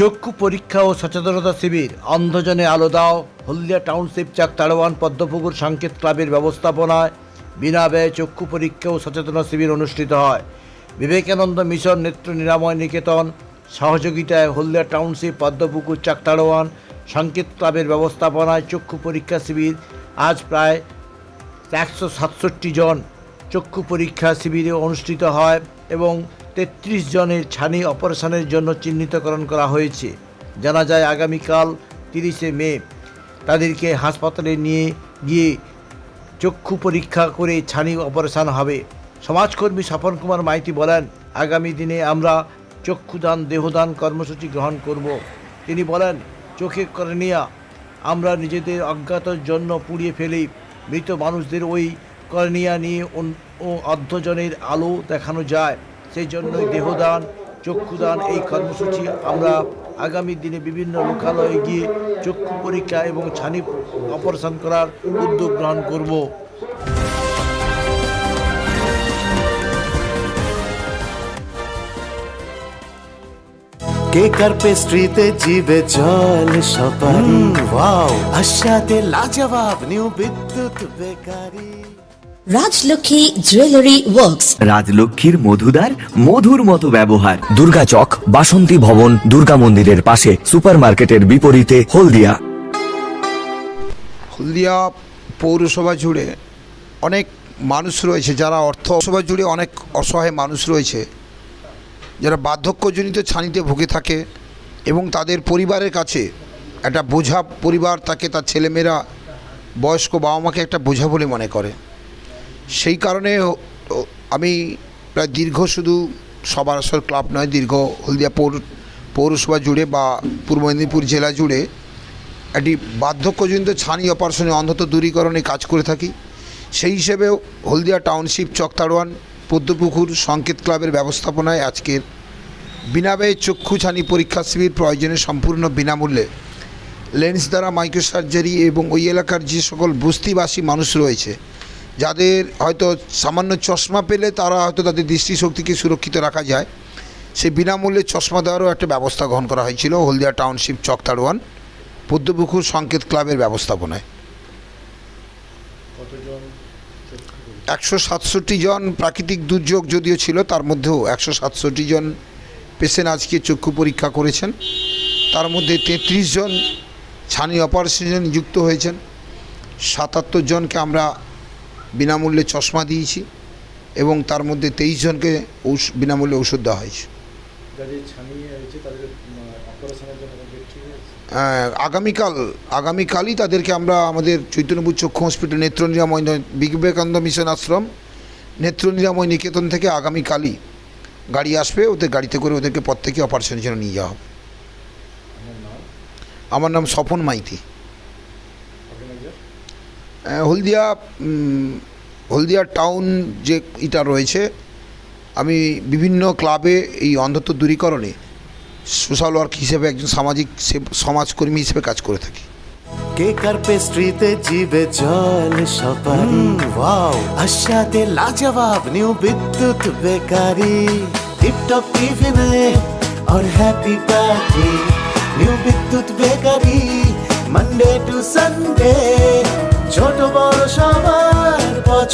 চক্ষু পরীক্ষা ও সচেতনতা শিবির। অন্ধজনে আলো দাও। হলদিয়া টাউনশিপ চাক তাড়োয়ান পদ্মপুকুর সংকেত ক্লাবের ব্যবস্থাপনায় বিনা ব্যয়ে চক্ষু পরীক্ষা ও সচেতনতা শিবির অনুষ্ঠিত হয়। বিবেকানন্দ মিশন নেত্র নিরাময় নিকেতন সহযোগিতায় হলদিয়া টাউনশিপ পদ্মপুকুর চাক তাড়োয়ান সংকেত ক্লাবের ব্যবস্থাপনায় চক্ষু পরীক্ষা শিবির আজ প্রায় একশো সাতষট্টি জন চক্ষু পরীক্ষা শিবিরে অনুষ্ঠিত হয় এবং তেত্রিশ জনের ছানি অপারেশনের জন্য চিহ্নিতকরণ করা হয়েছে। জানা যায়, আগামীকাল তিরিশে মে তাদেরকে হাসপাতালে নিয়ে গিয়ে চক্ষু পরীক্ষা করে ছানি অপারেশন হবে। সমাজকর্মী স্বপন কুমার মাইতি বলেন, আগামী দিনে আমরা চক্ষুদান, দেহদান কর্মসূচি গ্রহণ করব। তিনি বলেন, চোখে করে কর্নিয়া আমরা নিজেদের অজ্ঞাতর জন্য পুড়িয়ে ফেলি। মৃত মানুষদের ওই কর্নিয়া নিয়ে ও অর্ধজনের আলো দেখানো যায়। সেই জন্যই দেহদান চক্ষুদান এই কর্মসূচি আমরা আগামী দিনে বিভিন্ন লোকালয়ে গিয়ে চক্ষু পরীক্ষা এবং ছানি অপারেশন করার উদ্যোগ গ্রহণ করব। কেক আর পেস্ট্রিতে জিবে জল সপারি? ওয়াও। আশাতে লাজবাব new Bidyut bakery. Rajlakshmi jewellery works রাজলক্ষ্মীর মধুদার মধুর মতো ব্যবহার। দুর্গা চক বাসন্তী ভবন দুর্গা মন্দিরের পাশে সুপারমার্কেটের বিপরীতে হলদিয়া। হলদিয়া পৌরসভা জুড়ে অনেক মানুষ রয়েছে যারা অর্থ সভা জুড়ে অনেক অসহায় মানুষ রয়েছে যারা বার্ধক্যজনিত ছানিতে ভুগে থাকে এবং তাদের পরিবারের কাছে একটা বোঝা পরিবার তাকে তার ছেলেমেয়েরা বয়স্ক বাবা মাকে একটা বোঝা বলে মনে করে। সেই কারণে আমি প্রায় দীর্ঘ শুধু সবার আসর ক্লাব নয়, দীর্ঘ হলদিয়া পৌর, পৌরসভা জুড়ে বা পূর্ব মেদিনীপুর জেলা জুড়ে একটি বার্ধক্যজনিত ছানি অপারেশনে অন্ধত্ব দূরীকরণে কাজ করে থাকি। সেই হিসেবে হলদিয়া টাউনশিপ চকতাড়োয়ান পদ্মপুকুর সংকেত ক্লাবের ব্যবস্থাপনায় আজকের বিনা ব্যয়ে চক্ষু ছানি পরীক্ষা শিবির প্রয়োজনে সম্পূর্ণ বিনামূল্যে লেন্স দ্বারা মাইক্রো সার্জারি এবং ওই এলাকার যে সকল বস্তিবাসী মানুষ রয়েছে যাদের হয়তো সামান্য চশমা পেলে তারা হয়তো তাদের দৃষ্টিশক্তিকে সুরক্ষিত রাখা যায়। সে বিনামূল্যে চশমা দেওয়ারও একটা ব্যবস্থা গ্রহণ করা হয়েছিল হলদিয়া টাউনশিপ চকতাড়োয়ান পদ্মপুকুর সংকেত ক্লাবের ব্যবস্থাপনায়। একশো সাতষট্টি জন প্রাকৃতিক দুর্যোগ যদিও ছিল তার মধ্যেও একশো সাতষট্টি জন পেশেন্ট আজকে চক্ষু পরীক্ষা করেছেন। তার মধ্যে তেত্রিশ জন ছানি অপারেশনে নিযুক্ত হয়েছেন। সাতাত্তর জনকে আমরা বিনামূল্যে চশমা দিয়েছি এবং তার মধ্যে তেইশ জনকে বিনামূল্যে ওষুধ দেওয়া হয়েছে। আগামীকাল আগামীকালই তাদেরকে আমরা আমাদের চৈতন্যপুর চক্ষু হসপিটাল নেত্র নিরাময় বিবেকানন্দ মিশন আশ্রম নেত্র নিরাময় নিকেতন থেকে আগামীকালই গাড়ি আসবে ওদের গাড়িতে করে ওদেরকে প্রত্যেকে অপারেশনের জন্য নিয়ে যাওয়া হবে। আমার নাম স্বপন মাইতি। হলদিয়া উম, হলদিয়া টাউন যে এটা রয়েছে আমি বিভিন্ন ক্লাবে এই অন্ধত্ব দূরীকরণে সোশ্যাল ওয়ার্ক হিসেবে একজন সামাজিক সেব- সমাজকর্মী হিসেবে কাজ করে থাকি কেক আর পেস্ট্রিতে জিবে জল সপারি ওয়াও আশাতে লাজবাব নিউ বিদ্যুৎ বেকারি টিপটপ টিফিনে और happy party new Bidyut bakery Monday to Sunday ছোট বড় সবার